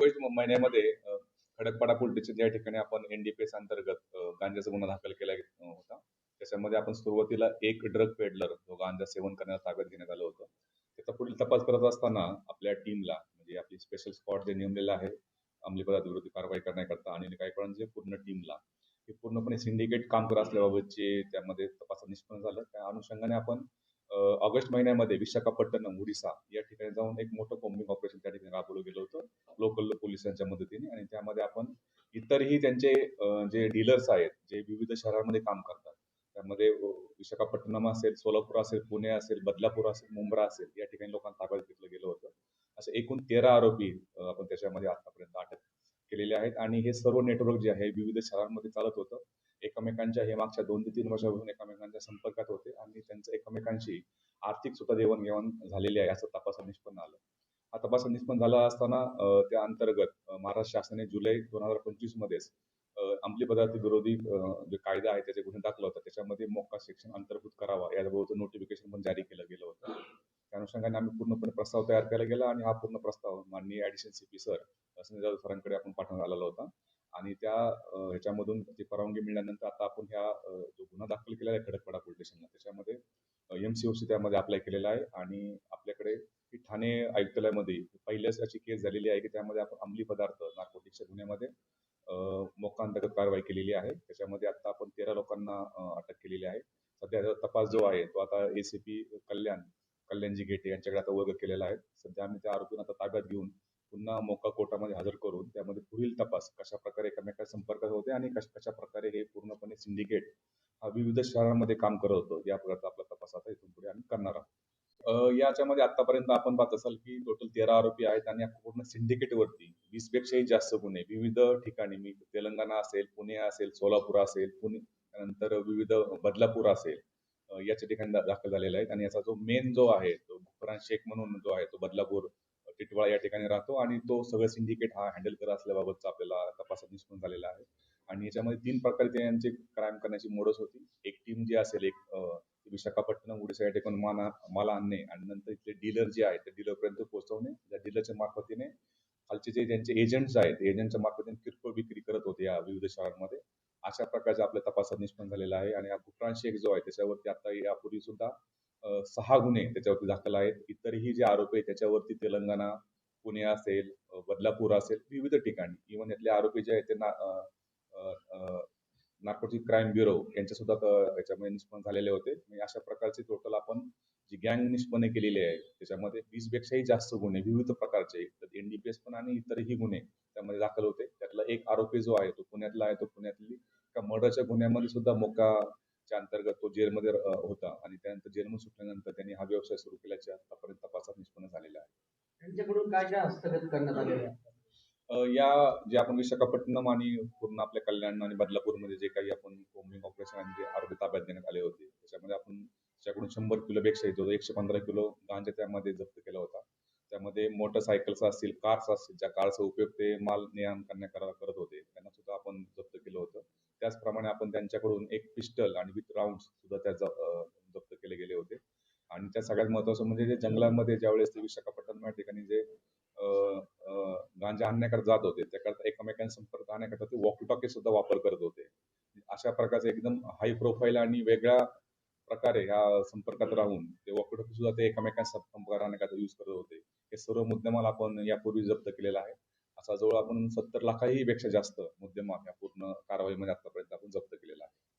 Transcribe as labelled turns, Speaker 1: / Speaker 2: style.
Speaker 1: August महिन्यामध्ये Khadakpada police ज्या ठिकाणी आपण एनडीपीएस अंतर्गत गांजाचा गुन्हा दाखल केला होता. त्याच्यामध्ये आपण सुरुवातीला एक ड्रग पेडलर जो गांजा सेवन करण्यास ताब्यात घेण्यात आलं होतं. त्याचा पुढील तपास करत असताना आपल्या टीमला म्हणजे आपली स्पेशल स्पॉट जे नेमलेलं आहे अंमली पदार्थ विरोधी कारवाई करण्याकरता आणि गायकवाडांचे पूर्ण टीमला हे पूर्णपणे सिंडिकेट काम करत असल्याबाबतचे त्यामध्ये तपासात निष्पन्न झालं. त्या अनुषंगाने आपण ऑगस्ट महिन्यामध्ये विशाखापट्टणम उडिसा या ठिकाणी जाऊन एक मोठं कॉम्बिंग ऑपरेशन त्या ठिकाणी राबवलं गेलं होतं. लोकल पोलिसांच्या मदतीने. आणि त्यामध्ये आपण इतरही त्यांचे जे डीलर्स आहेत जे विविध शहरांमध्ये काम करतात त्यामध्ये विशाखापट्टणम असेल सोलापूर असेल पुणे असेल बदलापूर असेल मुंब्रा असेल या ठिकाणी लोकांना ताब्यात घेतलं गेलं होतं. असे एकूण तेरा आरोपी आपण त्याच्यामध्ये आतापर्यंत अटक केलेले आहेत. आणि हे सर्व नेटवर्क जे आहे विविध शहरांमध्ये चालत होतं. एकमेकांच्या हे मागच्या दोन ते तीन वर्षापासून एकमेकांच्या संपर्कात होते. आणि त्यांचं एकमेकांशी आर्थिक सुद्धा देवाणघेवाण झालेली आहे असं तपासात निष्पन्न आलं. हा तपास निष्पन्न झाला असताना त्या अंतर्गत महाराष्ट्र शासनाने जुलै दोन हजार पंचवीस मध्येच अंमली पदार्थ विरोधी जे कायदा आहे त्याचे गुन्हे दाखल होता त्याच्यामध्ये मोक्का सेक्शन अंतर्भूत करावा याबाबत नोटिफिकेशन पण जारी केलं गेलं होतं. त्या अनुषंगाने आम्ही पूर्णपणे प्रस्ताव तयार केला गेला. आणि हा पूर्ण प्रस्ताव माननीय ऍडिशनल सीपी सर संजय सरांकडे आपण पाठवण्यात आलेला होता. आणि त्या ह्याच्यामधून ती परवानगी मिळाल्यानंतर आता आपण ह्या जो गुन्हा दाखल केलेला आहे खडकपाडा पोलीस स्टेशनला त्याच्यामध्ये एमसीओसी त्यामध्ये अप्लाय केलेला आहे. आणि आपल्याकडे ठाणे आयुक्तालयामध्ये पहिल्याच अशी केस झालेली आहे की त्यामध्ये आपण अंमली पदार्थ नार्कोटिक्सच्या गुन्ह्यामध्ये मोकांतर्गत कारवाई केलेली आहे. त्याच्यामध्ये आता आपण तेरा लोकांना अटक केलेली आहे. सध्या तपास जो आहे तो आता एसीपी कल्याण कल्याणजी गेटे यांच्याकडे आता वर्ग केलेला आहे. सध्या आम्ही त्या आरोपींना आता ताब्यात घेऊन पुन्हा मोका कोर्टामध्ये हजर करून त्यामध्ये पुढील तपास कशा प्रकारे एकमेका संपर्कात होते आणि कशा प्रकारे हे पूर्णपणे सिंडिकेट हा विविध शहरांमध्ये काम करत होतं या प्रकारचा आपला तपास आता इथून पुढे आम्ही करणार आहोत. याच्यामध्ये आतापर्यंत आपण पाहत असाल की टोटल तेरा आरोपी आहेत आणि पूर्ण सिंडिकेट वरती वीस पेक्षाही जास्त गुन्हे विविध ठिकाणी मी तेलंगणा असेल पुणे असेल सोलापूर असेल पुणे त्यानंतर विविध बदलापूर असेल याच्या ठिकाणी दाखल झालेला आहे आणि याचा जो मेन जो आहे तो गुफरान शेख म्हणून जो आहे तो बदलापूर टिटवाळा या ठिकाणी राहतो आणि तो सगळं सिंडिकेट हा हँडल करत असल्याबाबतचा आपल्याला तपासात निष्पन्न झालेला आहे. आणि याच्यामध्ये तीन प्रकारे त्यांचे क्राईम करण्याची मोडस होती. एक टीम जी असेल एक विशाखापट्टणम ओडिसा या ठिकाणी माल माल आणणे आणि नंतर इथले डीलर जे आहेत त्या डीलरपर्यंत पोहोचवणे. त्या डीलरच्या मार्फतीने खालचे जे त्यांचे एजंट्स आहेत एजंटच्या मार्फतीने किरकोळ विक्री करत होते या विविध शहरांमध्ये अशा प्रकारच्या आपल्या तपासात निष्पन्न झालेला आहे. आणि हा गुफरान शेख जो आहे त्याच्यावरती आता यापूर्वी सुद्धा सहा गुन्हे त्याच्यावरती दाखल आहेत. इतरही जे आरोपी आहेत त्याच्यावरती तेलंगणा पुणे असेल बदलापूर असेल विविध ठिकाणी. इव्हन यातले आरोपी जे आहेत ते नागपूरची क्राईम ब्युरो यांचे सुद्धा याच्यामध्ये निष्पन्न झालेले होते. अशा प्रकारचे टोटल आपण जी गँग निष्पन्न केलेली आहे त्याच्यामध्ये वीस पेक्षाही जास्त गुन्हे विविध प्रकारचे. एनडीपीएस पण आणि इतरही गुन्हे त्यामध्ये दाखल होते. त्यातला एक आरोपी जो आहे तो पुण्यातला आहे तो पुण्यातली एका मर्डरच्या गुन्ह्यामध्ये सुद्धा मोका मोकाच्या अंतर्गत तो जेलमध्ये होता आणि त्यानंतर जेलमधून सुटल्यानंतर त्यांनी हा व्यवसाय सुरू केल्याच्या आतापर्यंत तपासात निष्पन्न झालेला आहे.
Speaker 2: त्यांच्याकडून काय काय हस्तगत करण्यात आलेलं आहे
Speaker 1: या जे आपण विशाखापट्टणम आणि पूर्ण आपल्या कल्याण आणि बदलापूरमध्ये जे काही आपण कोम्बिंग ऑपरेशन आणि जे आरोपी ताब्यात देण्यात आले होते त्याच्यामध्ये आपण त्याच्याकडून शंभर किलो पेक्षा जो एकशे पंधरा किलो गांजा त्यामध्ये जप्त केला होता. त्यामध्ये मोटरसायकल्स असतील कार्स असतील ज्या कारचा उपयोग ते माल ने करण्याकरता करत होते त्यांना सुद्धा आपण जप्त केलं होतं. त्याचप्रमाणे आपण त्यांच्याकडून एक पिस्टल आणि विथ राऊंड सुद्धा त्या जप्त केले गेले होते. आणि त्या सगळ्यात महत्वाचं म्हणजे जे जंगलामध्ये ज्यावेळेस ते विशाखापट्टणम या ठिकाणी जे गांजा आणण्याकडे जात होते त्याकरता एकमेकांना संपर्क आणण्याकरता ते वॉकी टॉकी सुद्धा वापर करत होते. अशा प्रकारचे एकदम हाय प्रोफाईल आणि वेगळ्या प्रकारे ह्या संपर्कात राहून ते वॉकी टॉकी सुद्धा ते एकमेकांना संपर्क आणण्याकरता यूज करत होते. हे सर्व मुद्देमाल आपण यापूर्वी जप्त केलेला आहे असा जवळ आपण सत्तर लाखाही पेक्षा जास्त मुद्देमाल या पूर्ण कारवाईमध्ये आतापर्यंत आपण जप्त केलेला आहे.